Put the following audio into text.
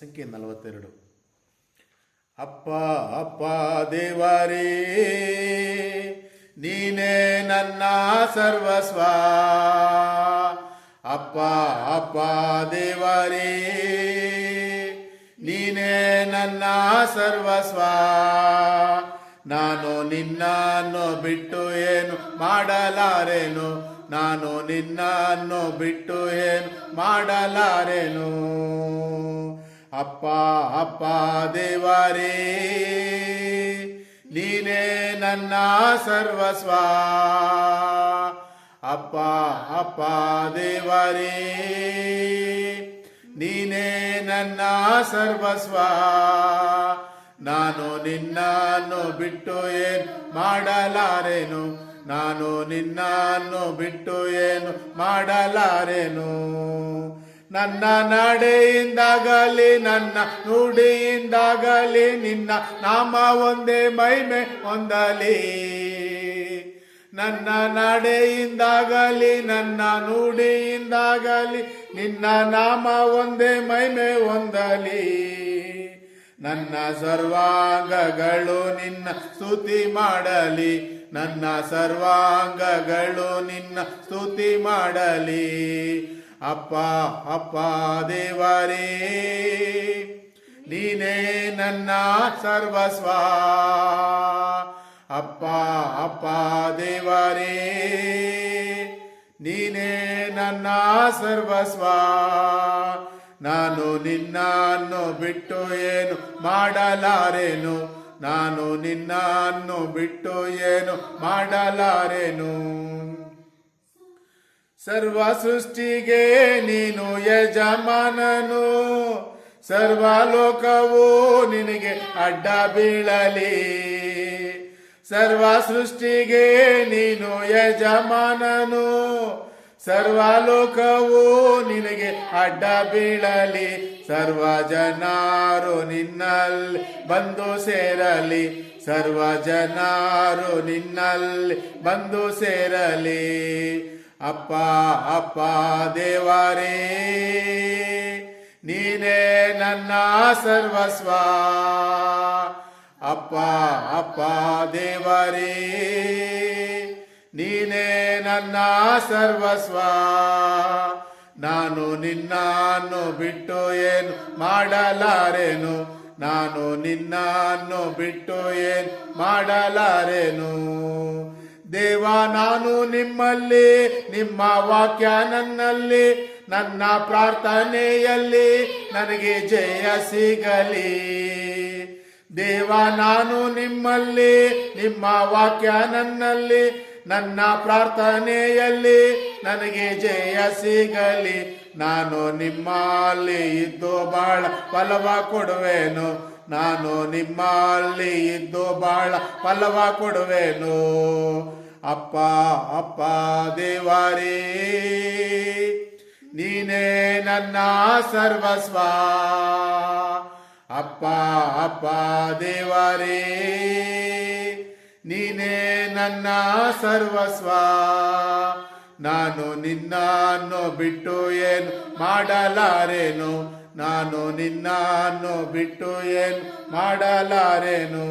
ಸಂಖ್ಯೆ ನಲವತ್ತೆರಡು. ಅಪ್ಪ ಅಪ್ಪ, ದೇವರೇ, ನೀನೇ ನನ್ನ ಸರ್ವಸ್ವ. ಅಪ್ಪ ಅಪ್ಪ, ದೇವರೇ, ನೀನೇ ನನ್ನ ಸರ್ವಸ್ವ. ನಾನು ನಿನ್ನನ್ನು ಬಿಟ್ಟು ಏನು ಮಾಡಲಾರೆನು? ನಾನು ನಿನ್ನನ್ನು ಬಿಟ್ಟು ಏನು ಮಾಡಲಾರೆನು? ಅಪ್ಪ ಅಪ್ಪ ದೇವರೇ, ನೀನೇ ನನ್ನ ಸರ್ವಸ್ವ. ಅಪ್ಪ ಅಪ್ಪ ದೇವರೇ, ನೀನೇ ನನ್ನ ಸರ್ವಸ್ವ. ನಾನು ನಿನ್ನನ್ನು ಬಿಟ್ಟು ಏನು ಮಾಡಲಾರೆನು? ನಾನು ನಿನ್ನನ್ನು ಬಿಟ್ಟು ಏನು ಮಾಡಲಾರೆನು? ನನ್ನ ನಡೆಯಿಂದಾಗಲಿ, ನನ್ನ ನುಡಿಯಿಂದಾಗಲಿ, ನಿನ್ನ ನಾಮ ಒಂದೇ ಮೈಮೆ ಹೊಂದಲಿ. ನನ್ನ ನಡೆಯಿಂದಾಗಲಿ, ನನ್ನ ನುಡಿಯಿಂದಾಗಲಿ, ನಿನ್ನ ನಾಮ ಒಂದೇ ಮೈಮೆ ಹೊಂದಲಿ. ನನ್ನ ಸರ್ವಾಂಗಗಳು ನಿನ್ನ ಸ್ತುತಿ ಮಾಡಲಿ. ನನ್ನ ಸರ್ವಾಂಗಗಳು ನಿನ್ನ ಸ್ತುತಿ ಮಾಡಲಿ. ಅಪ್ಪ ಅಪ್ಪ ದೇವರೇ, ನೀನೇ ನನ್ನ ಸರ್ವಸ್ವ. ಅಪ್ಪ ಅಪ್ಪ ದೇವರೇ, ನೀನೇ ನನ್ನ ಸರ್ವಸ್ವ. ನಾನು ನಿನ್ನನ್ನು ಬಿಟ್ಟು ಏನು ಮಾಡಲಾರೇನು? ನಾನು ನಿನ್ನನ್ನು ಬಿಟ್ಟು ಏನು ಮಾಡಲಾರೆನು? ಸರ್ವ ಸೃಷ್ಟಿಗೆ ನೀನು ಯಜಮಾನನು. ಸರ್ವಲೋಕವು ನಿನಗೆ ಅಡ್ಡ ಬೀಳಲಿ. ಸರ್ವ ಸೃಷ್ಟಿಗೆ ನೀನು ಯಜಮಾನನು. ಸರ್ವಲೋಕವು ನಿನಗೆ ಅಡ್ಡ ಬೀಳಲಿ. ಸರ್ವ ಜನರು ನಿನ್ನಲ್ಲಿ ಬಂದು ಸೇರಲಿ. ಸರ್ವ ಜನರು ನಿನ್ನಲ್ಲಿ ಬಂದು ಸೇರಲಿ. ಅಪ್ಪ ಅಪ್ಪ ದೇವರೇ, ನೀನೇ ನನ್ನ ಸರ್ವಸ್ವ. ಅಪ್ಪ ಅಪ್ಪ ದೇವರೇ, ನೀನೇ ನನ್ನ ಸರ್ವಸ್ವ. ನಾನು ನಿನ್ನನ್ನು ಬಿಟ್ಟು ಏನು ಮಾಡಲಾರೆನು? ನಾನು ನಿನ್ನನ್ನು ಬಿಟ್ಟು ಏನು ಮಾಡಲಾರೆನು? ದೇವ, ನಾನು ನಿಮ್ಮಲ್ಲಿ, ನಿಮ್ಮ ವಾಕ್ಯ ನನ್ನಲ್ಲಿ, ನನ್ನ ಪ್ರಾರ್ಥನೆಯಲ್ಲಿ ನನಗೆ ಜಯ ಸಿಗಲಿ. ದೇವ, ನಾನು ನಿಮ್ಮಲ್ಲಿ, ನಿಮ್ಮ ವಾಕ್ಯ ನನ್ನಲ್ಲಿ ನನ್ನ ಪ್ರಾರ್ಥನೆಯಲ್ಲಿ ನನಗೆ ಜಯ ಸಿಗಲಿ. ನಾನು ನಿಮ್ಮಲ್ಲಿ ಇದ್ದು ಬಾಳ ಫಲವ ಕೊಡುವೆನು. ನಾನು ನಿಮ್ಮಲ್ಲಿ ಇದ್ದು ಬಾಳ ಫಲವ ಕೊಡುವೆನು. ಅಪ್ಪ ಅಪ್ಪ ದೇವರೇ, ನೀನೇ ನನ್ನ ಸರ್ವಸ್ವ. ಅಪ್ಪ ಅಪ್ಪ ದೇವರೇ ನೀನೇ ನನ್ನ ಸರ್ವಸ್ವ. ನಾನು ನಿನ್ನನ್ನು ಬಿಟ್ಟು ಏನು ಮಾಡಲಾರೇನು? ನಾನು ನಿನ್ನನ್ನು ಬಿಟ್ಟು ಏನು ಮಾಡಲಾರೆನು?